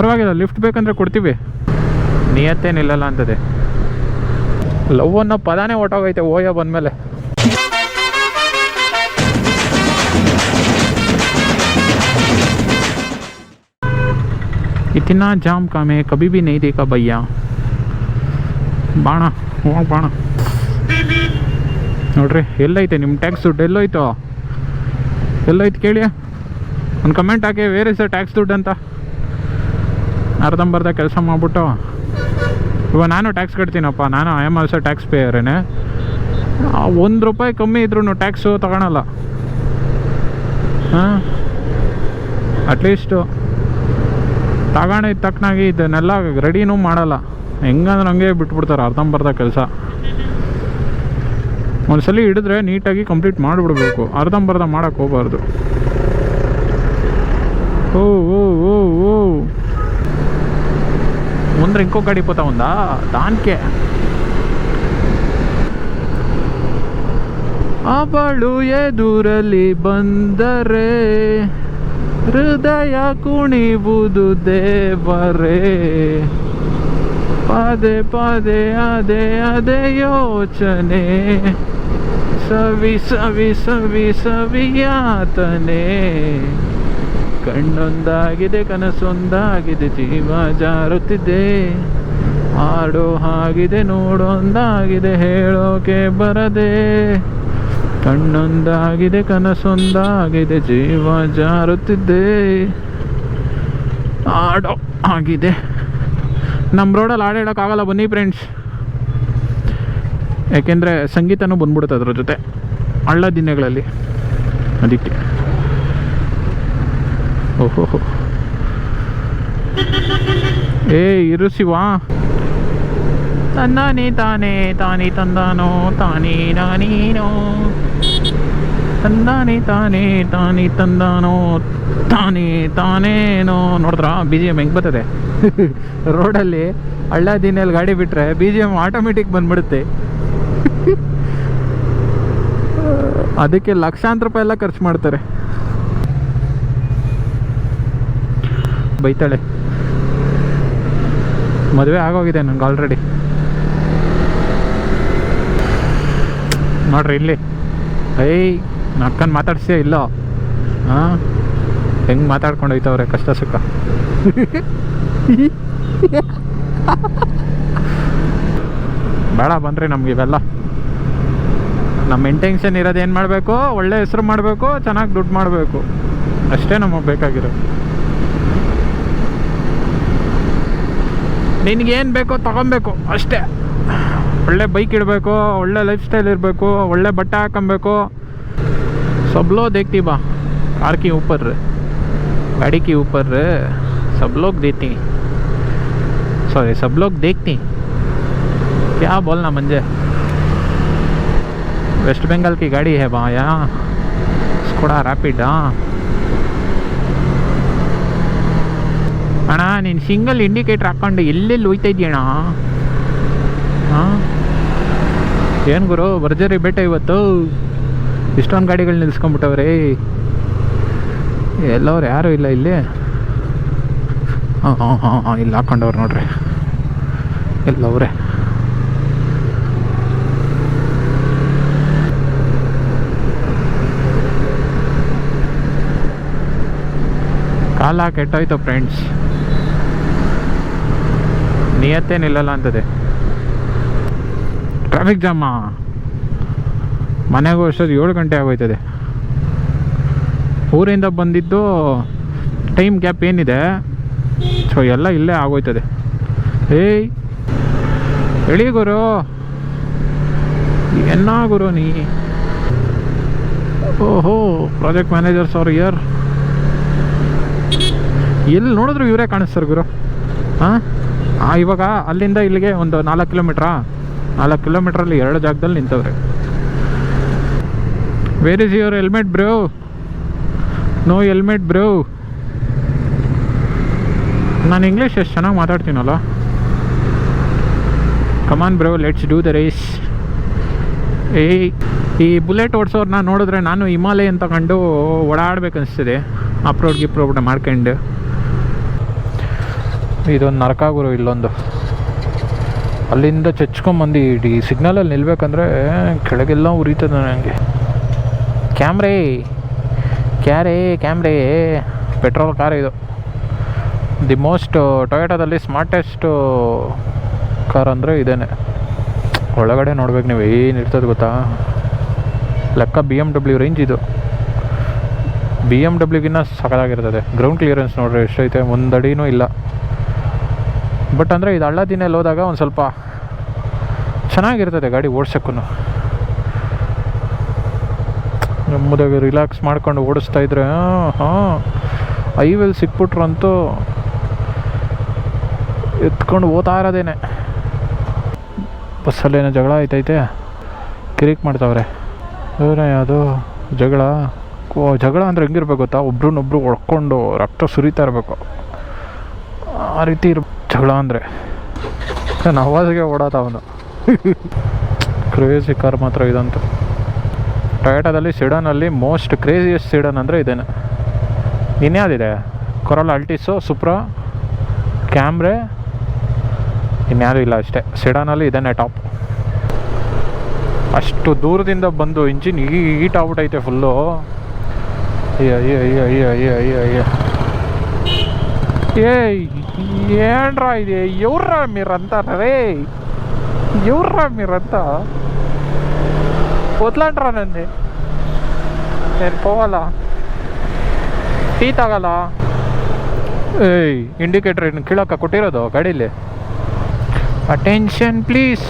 ಪರವಾಗಿಲ್ಲ ಲಿಫ್ಟ್ ಬೇಕಂದ್ರೆ ಕೊಡ್ತೀವಿ. ನಿಯತ್ತೇನಿಲ್ಲಲ್ಲ ಅಂತದೆ. ಲವ್ ಅನ್ನೋ ಪದಾನೇ ಓಟೋಗೈತೆ ಓಯೋ ಬಂದ್ಮೇಲೆ. ಇತ್ತಿನ ಜಾಮ್ ಕಾಮೆ ಕಬಿ ಬಿ ನೈದಿಕ ಬಯ್ಯ. ಬಾಣ, ಹೋಗ ಬಾಣ. ನೋಡ್ರಿ, ಎಲ್ಲೈತೆ ನಿಮ್ಮ ಟ್ಯಾಕ್ಸ್ ದುಡ್ಡು ಎಲ್ಲೋಯ್ತು? ಎಲ್ಲೋಯ್ತು ಕೇಳಿ ಒಂದು ಕಮೆಂಟ್ ಹಾಕಿ ವೇರ್ ಇಸ್ ಟ್ಯಾಕ್ಸ್ ದುಡ್ಡು ಅಂತ? ಅರ್ಧಂಬರ್ಧ ಕೆಲಸ ಮಾಡಿಬಿಟ್ಟು. ಇವಾಗ ನಾನು ಟ್ಯಾಕ್ಸ್ ಕಟ್ತೀನಪ್ಪ, ನಾನು ಐ ಎಂ ಆಲ್ಸೋ ಟ್ಯಾಕ್ಸ್ ಪೇಯರೇನೆ ಒಂದು ರೂಪಾಯಿ ಕಮ್ಮಿ ಇದ್ರೂ ಟ್ಯಾಕ್ಸು ತಗೊಳಲ್ಲ. ಹಾಂ? ಅಟ್ಲೀಸ್ಟು ತಗೊಂಡಿದ್ದ ತಕ್ಕನಾಗಿ ಇದನ್ನೆಲ್ಲ ರೆಡಿನೂ ಮಾಡಲ್ಲ. ಹೆಂಗಂದ್ರೆ ಹಂಗೆ ಬಿಟ್ಬಿಡ್ತಾರೆ ಅರ್ಧಂಬರ್ಧ ಕೆಲಸ. ಒಂದ್ಸಲಿ ಹಿಡಿದ್ರೆ ನೀಟಾಗಿ ಕಂಪ್ಲೀಟ್ ಮಾಡಿಬಿಡ್ಬೇಕು. ಅರ್ಧಂಬರ್ಧ ಮಾಡೋಕ್ಕೆ ಹೋಗ್ಬಾರ್ದು. ಓ ಓ ಓ ಓ. ಮುಂದ್ರೆ ಇಂಕೋ ಗಾಡಿ పోతా ఉందా దానికే ಅವಳು ಎದುರಲ್ಲಿ ಬಂದರೆ ಹೃದಯ ಕುಣಿವುದು ದೇವರೇ ಪದೇ ಪದೇ ಅದೇ ಅದೇ ಯೋಚನೆ ಸವಿ ಸವಿ ಸವಿ ಸವಿಯಾತನೆ ಕಣ್ಣೊಂದಾಗಿದೆ, ಕನಸೊಂದಾಗಿದೆ, ಜೀವ ಜಾರುತ್ತಿದೆ. ಆಡೋ ಹಾಗಿದೆ, ನೋಡೊಂದಾಗಿದೆ, ಹೇಳೋಕೆ ಬರದೆ. ಕಣ್ಣೊಂದಾಗಿದೆ, ಕನಸೊಂದಾಗಿದೆ, ಜೀವ ಜಾರುತ್ತಿದೆ. ಆಡೋ ಆಗಿದೆ ನಮ್ಮ ರೋಡಲ್ಲಿ ಹಾಡು ಹೇಳೋಕ್ಕಾಗಲ್ಲ, ಬನ್ನಿ ಫ್ರೆಂಡ್ಸ್ ಯಾಕೆಂದರೆ ಸಂಗೀತನೂ ಬಂದ್ಬಿಡುತ್ತೆ ಅದ್ರ ಜೊತೆ. ಹಳ್ಳ ದಿನಗಳಲ್ಲಿ. ಅದಕ್ಕೆ. ಏ, ಇರು ಶಿವ. ತಂದಾನೆ ತಾನೆ ತಾನೆ ತಂದಾನೋ, ತಾನೇ ನಾನೇನೋ. ತಂದಾನೆ ತಾನೆ ತಾನೆ ತಂದಾನೋ, ತಾನೇ ತಾನೇನೋ. ನೋಡಿದ್ರ ಬಿ ಜಿ ಎಂ ಹೆಂಗೆ ಬರ್ತದೆ? ರೋಡಲ್ಲಿ ಹಳ್ಳ ದಿನಲ್ಲಿ ಗಾಡಿ ಬಿಟ್ಟರೆ ಬಿ ಜಿ ಎಂ ಆಟೋಮೆಟಿಕ್ ಬಂದ್ಬಿಡುತ್ತೆ. ಅದಕ್ಕೆ ಲಕ್ಷಾಂತರ ರೂಪಾಯಿ ಎಲ್ಲ ಖರ್ಚು ಮಾಡ್ತಾರೆ. ಬೈತಾಳೆ. ಮದುವೆ ಆಗೋಗಿದೆ ನಂಗೆ ಆಲ್ರೆಡಿ ನೋಡ್ರಿ ಇಲ್ಲಿ. ಏಯ್ ಅಕ್ಕನ ಮಾತಾಡ್ಸಿಯೇ ಇಲ್ಲ? ಹಾ ಹೆಂಗ್ ಮಾತಾಡ್ಕೊಂಡು ಹೋಯ್ತವ್ರೆ ಕಷ್ಟ ಸುಖ. ಬೇಡ ಬನ್ರಿ ನಮ್ಗೆ ಇವೆಲ್ಲ. ನಮ್ಮ ಇಂಟೆನ್ಷನ್ ಇರೋದು ಏನು ಮಾಡಬೇಕು? ಒಳ್ಳೆ ಹೆಸರು ಮಾಡಬೇಕು, ಚೆನ್ನಾಗಿ ದುಡ್ಡು ಮಾಡಬೇಕು. ಅಷ್ಟೇ ನಮಗೆ ಬೇಕಾಗಿರೋದು. ನಿನಗೇನು ಬೇಕೋ ತಗೊಬೇಕು ಅಷ್ಟೇ ಒಳ್ಳೆ ಬೈಕ್ ಇಡಬೇಕು ಒಳ್ಳೆ ಲೈಫ್ ಸ್ಟೈಲ್ ಇರಬೇಕು ಒಳ್ಳೆ ಬಟ್ಟೆ ಹಾಕೊಬೇಕು सब लोग देखती बा कार के ऊपर गाड़ी के ऊपर सब लोग देती सॉरी सब लोग देखती क्या बोलना मंजे वेस्ट बंगाल की गाड़ी है वहाँ यहाँ स्कोडा रैपिड हाँ ಅಣ್ಣ, ನೀನು ಸಿಂಗಲ್ ಇಂಡಿಕೇಟ್ರ್ ಹಾಕ್ಕೊಂಡು ಎಲ್ಲೆಲ್ಲಿ ಹೋಯ್ತಾ ಇದೆಯಣ್ಣ? ಹಾಂ? ಏನು ಗುರು, ಭರ್ಜರಿ ಬೇಟ ಇವತ್ತು? ಇಷ್ಟೊಂದು ಗಾಡಿಗಳು ನಿಲ್ಸ್ಕೊಂಡ್ಬಿಟ್ಟವ್ರೆ. ಎಲ್ಲವ್ರು ಯಾರೂ ಇಲ್ಲ ಇಲ್ಲಿ. ಹಾಂ ಹಾಂ ಹಾಂ ಹಾಂ ಇಲ್ಲಿ ಹಾಕ್ಕೊಂಡವ್ರು ನೋಡ್ರಿ. ಎಲ್ಲವ್ರೆ. ಕಾಲ ಕೆಟ್ಟೋಯ್ತು ಫ್ರೆಂಡ್ಸ್ ನಿಯತ್ತೇನಿಲ್ಲಲ್ಲ ಅಂತದೆ. ಟ್ರಾಫಿಕ್ ಜಾಮ ಮನೆಗೂ ಅಷ್ಟೊಂದು ಏಳು ಗಂಟೆ ಆಗೋಯ್ತದೆ. ಊರಿಂದ ಬಂದಿದ್ದು ಟೈಮ್ ಗ್ಯಾಪ್ ಏನಿದೆ ಸೊ ಎಲ್ಲ ಇಲ್ಲೇ ಆಗೋಯ್ತದೆ. ಏಯ್ ಹೇಳಿ ಗುರು. ಎನ್ನ ಗುರು ನೀ? ಓಹೋ ಪ್ರಾಜೆಕ್ಟ್ ಮ್ಯಾನೇಜರ್ ಸರ್ ಇಯರ್ ಎಲ್ಲಿ ನೋಡಿದ್ರು ಇವರೇ ಕಾಣಿಸ್ತಾರೆ ಗುರು? ಹಾಂ? ಹಾಂ ಇವಾಗ ಅಲ್ಲಿಂದ ಇಲ್ಲಿಗೆ ಒಂದು ನಾಲ್ಕು ಕಿಲೋಮೀಟ್ರಾ? ನಾಲ್ಕು ಕಿಲೋಮೀಟ್ರಲ್ಲಿ ಎರಡು ಜಾಗದಲ್ಲಿ ನಿಂತವ್ರೆ. Where is your helmet bro no helmet bro ನಾನು ಇಂಗ್ಲೀಷ್ ಎಷ್ಟು ಚೆನ್ನಾಗಿ ಮಾತಾಡ್ತೀನಲ್ಲ? Come on bro let's do the race ಏ, ಈ ಬುಲೆಟ್ ಓಡಿಸೋರ್ನ ನೋಡಿದ್ರೆ ನಾನು ಹಿಮಾಲಯ ಅಂತ ಕಂಡು ಓಡಾಡ್ಬೇಕು ಅನಿಸ್ತಿದೆ ಅಪ್ರೋಡ್ ಗಿಪ್ರೋಡ್ ಮಾಡ್ಕೊಂಡು. ಇದೊಂದು ನರಕ ಗುರು ಇಲ್ಲೊಂದು. ಅಲ್ಲಿಂದ ಚಚ್ಕೊಂಬಂದು ಇಡೀ ಸಿಗ್ನಲಲ್ಲಿ ನಿಲ್ಬೇಕಂದ್ರೆ ಕೆಳಗೆಲ್ಲ ಉರಿತದೆ ನನಗೆ Camry, Camry, Camry. Petrol car ಇದು. ದಿ ಮೋಸ್ಟ್ ಟೊಯೋಟಾದಲ್ಲಿ ಸ್ಮಾರ್ಟೆಸ್ಟ್ ಕಾರ್ ಅಂದರೆ ಇದೇನೆ. ಒಳಗಡೆ ನೋಡ್ಬೇಕು ನೀವು, ಏನು ಇರ್ತದೆ ಗೊತ್ತಾ? ಲೆಕ್ಕ ಬಿ ಎಂ ಡಬ್ಲ್ಯೂ ರೇಂಜ್ ಇದು. ಬಿ ಎಂ ಡಬ್ಲ್ಯೂಗಿನ್ನ ಸಕಲಾಗಿರ್ತದೆ. ಗ್ರೌಂಡ್ ಕ್ಲಿಯರೆನ್ಸ್ ನೋಡ್ರಿ ಎಷ್ಟೈತೆ? ಒಂದಡಿನೂ ಇಲ್ಲ. ಬಟ್ ಅಂದರೆ ಇದು ಹಳ್ಳ ದಿನಲ್ಲಿ ಹೋದಾಗ ಒಂದು ಸ್ವಲ್ಪ ಚೆನ್ನಾಗಿರ್ತದೆ ಗಾಡಿ ಓಡ್ಸೋಕ್ಕೂ ನಮ್ಮದಾಗ ರಿಲ್ಯಾಕ್ಸ್ ಮಾಡ್ಕೊಂಡು ಓಡಿಸ್ತಾ ಇದ್ರೆ, ಹಾಂ ಐವೆಲ್ ಸಿಕ್ಬಿಟ್ರಂತೂ ಎತ್ಕೊಂಡು ಓದ್ತಾ ಇರೋದೇನೆ. ಬಸ್ಸಲ್ಲೇನೋ ಜಗಳ ಆಯ್ತೈತೆ. ಕಿರಿಕ್ ಮಾಡ್ತಾವ್ರೆ. ಏನೇ ಅದು ಜಗಳ. ಜಗಳ ಅಂದರೆ ಹೆಂಗಿರ್ಬೇಕು ಗೊತ್ತಾ? ಒಬ್ರನ್ನೊಬ್ರು ಹೊಡ್ಕೊಂಡು ರಕ್ತ ಸುರಿತಾ ಇರಬೇಕು. ಆ ರೀತಿ ಇರ್ ಜಗಳ ಅಂದರೆ? ನವಾಜಿಗೆ ಓಡಾತ ಅವನು. ಕ್ರೇಜಿ ಕಾರ್ ಮಾತ್ರ ಇದಂತೂ. ಟೊಯೋಟಾದಲ್ಲಿ ಸಿಡನಲ್ಲಿ ಮೋಸ್ಟ್ ಕ್ರೇಜಿಯಸ್ಟ್ ಸಿಡನ್ ಅಂದರೆ ಇದೇನೆ. ಇನ್ಯಾವುದಿದೆ ಕೊರಲ್ ಅಲ್ಟಿಸು ಸುಪ್ರಾ ಕ್ಯಾಮ್ರೆ ಇನ್ಯಾರು ಇಲ್ಲ ಅಷ್ಟೇ. ಸಿಡಾನಲ್ಲಿ ಇದೇನೆ ಟಾಪ್ ಅಷ್ಟು ದೂರದಿಂದ ಬಂದು ಇಂಜಿನ್ ಈಟ್ ಆಗ್ಬಿಟ್ಟೈತೆ ಫುಲ್ಲು ಅಯ್ಯ ಅಯ್ಯ ಅಯ್ಯ ಅಯ್ಯ ಅಯ್ಯ ಅಯ್ಯ. ಅಯ್ಯ ಏ ಏನ್ರ ಇದೆ ಇವ್ರ ಮೀರಂತ ರೇ ಇವ್ರ ಮೀರಂತ వదలంటారా నన్ను నేను పోవాలా ಟೀ ತಗಲ್ಲ ಏಯ್ ಇಂಡಿಕೇಟರ್ ಇನ್ನು ಕೀಳಕ್ಕ ಕೊಟ್ಟಿರೋದು ಗಾಡೀಲಿ ಅಟೆನ್ಷನ್ ಪ್ಲೀಸ್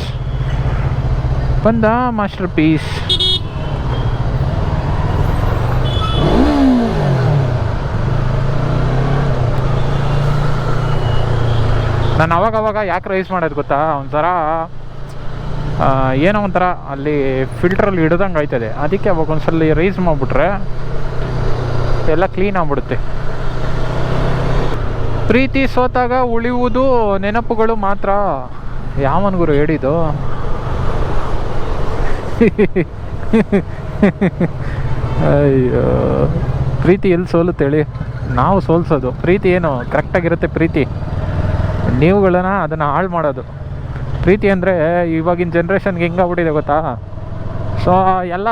ಬಂದ ಮಾಸ್ಟರ್ ಪೀಸ್ ನಾನು ಅವಾಗ ಅವಾಗ ಯಾಕೆ ರೈಸ್ ಮಾಡೋದು ಗೊತ್ತಾ? ಒಂಥರ ಏನೋ ಒಂಥರ ಅಲ್ಲಿ ಫಿಲ್ಟ್ರಲ್ಲಿ ಹಿಡ್ದಂಗೆ ಆಯ್ತದೆ. ಅದಕ್ಕೆ ಅವಾಗ ಒಂದ್ಸಲ ರೈಸ್ ಮಾಡಿಬಿಟ್ರೆ ಎಲ್ಲ ಕ್ಲೀನ್ ಆಗ್ಬಿಡುತ್ತೆ. ಪ್ರೀತಿ ಸೋತಾಗ ಉಳಿಯುವುದು ನೆನಪುಗಳು ಮಾತ್ರ. ಯಾವನ್ ಗುರು ಹೇಳಿದ್ದು? ಅಯ್ಯೋ, ಪ್ರೀತಿ ಎಲ್ಲಿ ಸೋಲುತ್ತೇಳಿ ನಾವು ಸೋಲ್ಸೋದು. ಪ್ರೀತಿ ಏನು? ಕರೆಕ್ಟಾಗಿರುತ್ತೆ ಪ್ರೀತಿ. ನೀವುಗಳನ್ನ ಅದನ್ನು ಹಾಳು ಮಾಡೋದು. ಪ್ರೀತಿ ಅಂದರೆ ಇವಾಗಿನ ಜನ್ರೇಷನ್ಗೆ ಹೆಂಗಾಗ್ಬಿಟ್ಟಿದೆ ಗೊತ್ತಾ? ಸೊ ಎಲ್ಲ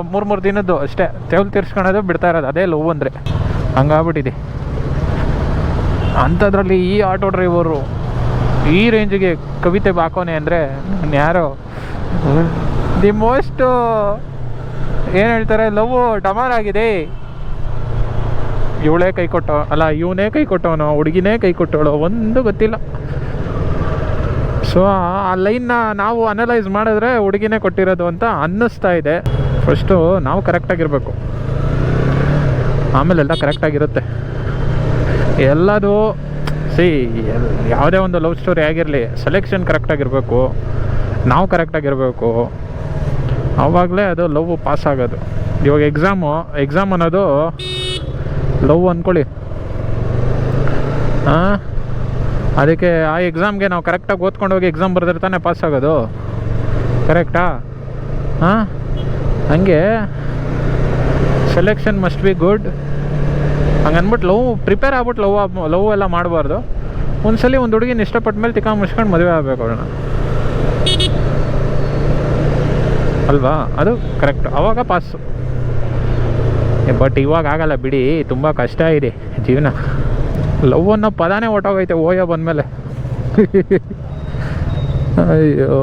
ಮೂರು ಮೂರು ದಿನದ್ದು ಅಷ್ಟೇ. ತೆವಲು ತೀರ್ಸ್ಕೊಳೋದು ಬಿಡ್ತಾ ಇರೋದು. ಅದೇ ಲವ್ ಅಂದರೆ. ಹಂಗಾಗ್ಬಿಟ್ಟಿದೆ. ಅಂಥದ್ರಲ್ಲಿ ಈ ಆಟೋ ಡ್ರೈವರು ಈ ರೇಂಜಿಗೆ ಕವಿತೆ ಹಾಕೋನೆ ಅಂದರೆ ಯಾರೋ? ದಿ ಮೋಸ್ಟ್ ಏನು ಹೇಳ್ತಾರೆ? ಲವ್ ಡಮಾರ್ ಆಗಿದೆ. ಇವಳೇ ಕೈ ಕೊಟ್ಟ, ಅಲ್ಲ, ಇವನೇ ಕೈ ಕೊಟ್ಟವನೋ, ಹುಡುಗಿನೇ ಕೈ ಕೊಟ್ಟವಳು, ಒಂದು ಗೊತ್ತಿಲ್ಲ. ಸೊ ಆ ಲೈನ್ನ ನಾವು ಅನಲೈಸ್ ಮಾಡಿದ್ರೆ ಹುಡುಗಿನೇ ಕೊಟ್ಟಿರೋದು ಅಂತ ಅನ್ನಿಸ್ತಾ ಇದೆ. ಫಸ್ಟು ನಾವು ಕರೆಕ್ಟಾಗಿರಬೇಕು ಆಮೇಲೆಲ್ಲ ಕರೆಕ್ಟಾಗಿರುತ್ತೆ ಎಲ್ಲದು ಸಿ ಯಾವುದೇ ಒಂದು ಲವ್ ಸ್ಟೋರಿ ಆಗಿರಲಿ ಸೆಲೆಕ್ಷನ್ ಕರೆಕ್ಟಾಗಿರಬೇಕು ನಾವು ಕರೆಕ್ಟಾಗಿರಬೇಕು ಆವಾಗಲೇ ಅದು ಲವ್ ಪಾಸ್ ಆಗೋದು. ಇವಾಗ ಎಕ್ಸಾಮು ಎಕ್ಸಾಮ್ ಅನ್ನೋದು ಲವ್ ಅಂದ್ಕೊಳ್ಳಿ ಹಾಂ ಅದಕ್ಕೆ ಆ ಎಕ್ಸಾಮ್ಗೆ ನಾವು ಕರೆಕ್ಟಾಗಿ ಓದ್ಕೊಂಡು ಹೋಗಿ ಎಕ್ಸಾಮ್ ಬರೆದ್ರೆ ತಾನೇ ಪಾಸ್ ಆಗೋದು? ಕರೆಕ್ಟಾ ಹಾಂ ಹಂಗೆ ಸೆಲೆಕ್ಷನ್ ಮಸ್ಟ್ ಬಿ ಗುಡ್ ಹಂಗೆ ಅಂದ್ಬಿಟ್ಟು ಲವ್ ಪ್ರಿಪೇರ್ ಆಗ್ಬಿಟ್ಟು ಲವ್ ಲವ್ ಎಲ್ಲ ಮಾಡಬಾರ್ದು. ಒಂದ್ಸಲಿ ಒಂದು ಹುಡುಗಿನ ಇಷ್ಟಪಟ್ಟ ಮೇಲೆ ತಿಕ್ಕ ಮುಚ್ಕೊಂಡು ಮದುವೆ ಆಗಬೇಕು ಅವಳನ್ನ. ಅಲ್ವಾ? ಅದು ಕರೆಕ್ಟ್ ಅವಾಗ ಪಾಸು ಬಟ್ ಇವಾಗ ಆಗಲ್ಲ ಬಿಡಿ, ತುಂಬ ಕಷ್ಟ ಇದೆ ಜೀವನ. ಲವ್ ಅನ್ನೋ ಪದಾನೇ ಹೊಟ್ಟೋಗೈತೆ ಓಯೋ ಬಂದಮೇಲೆ. ಅಯ್ಯೋ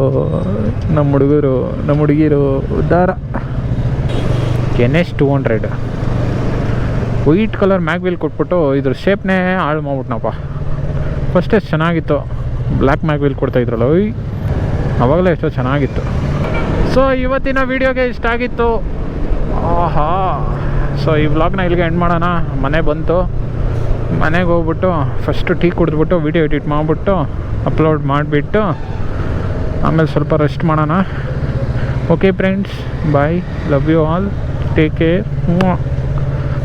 ನಮ್ಮ ಹುಡುಗರು ನಮ್ಮ ಹುಡುಗಿರು ಉದ್ಧಾರ N S two hundred white colour mag wheel ಕೊಟ್ಬಿಟ್ಟು ಇದ್ರ ಶೇಪ್ನೇ ಹಾಳು ಮಾಡ್ಬಿಟ್ನಪ್ಪ. ಫಸ್ಟ್ ಎಷ್ಟು ಚೆನ್ನಾಗಿತ್ತು. ಬ್ಲ್ಯಾಕ್ ಮ್ಯಾಗ್ವಿಲ್ ಕೊಡ್ತಾಯಿದ್ರಲ್ಲ ಓಯ್. ಅವಾಗಲೇ ಎಷ್ಟೋ ಚೆನ್ನಾಗಿತ್ತು. ಸೊ ಇವತ್ತಿನ ವೀಡಿಯೋಗೆ ಇಷ್ಟ ಆಗಿತ್ತು ಆಹಾ. ಸೊ ಈ ವ್ಲಾಗ್ನ ಇಲ್ಲಿಗೆ ಎಂಡ್ ಮಾಡೋಣ. ಮನೆ ಬಂತು. ಮನೆಗೆ ಹೋಗ್ಬಿಟ್ಟು ಫಸ್ಟು ಟೀ ಕುಡಿದ್ಬಿಟ್ಟು ವೀಡಿಯೋ ಎಡಿಟ್ ಮಾಡಿಬಿಟ್ಟು ಅಪ್ಲೋಡ್ ಮಾಡಿಬಿಟ್ಟು ಆಮೇಲೆ ಸ್ವಲ್ಪ ರೆಸ್ಟ್ ಮಾಡೋಣ. Okay friends bye love you all take care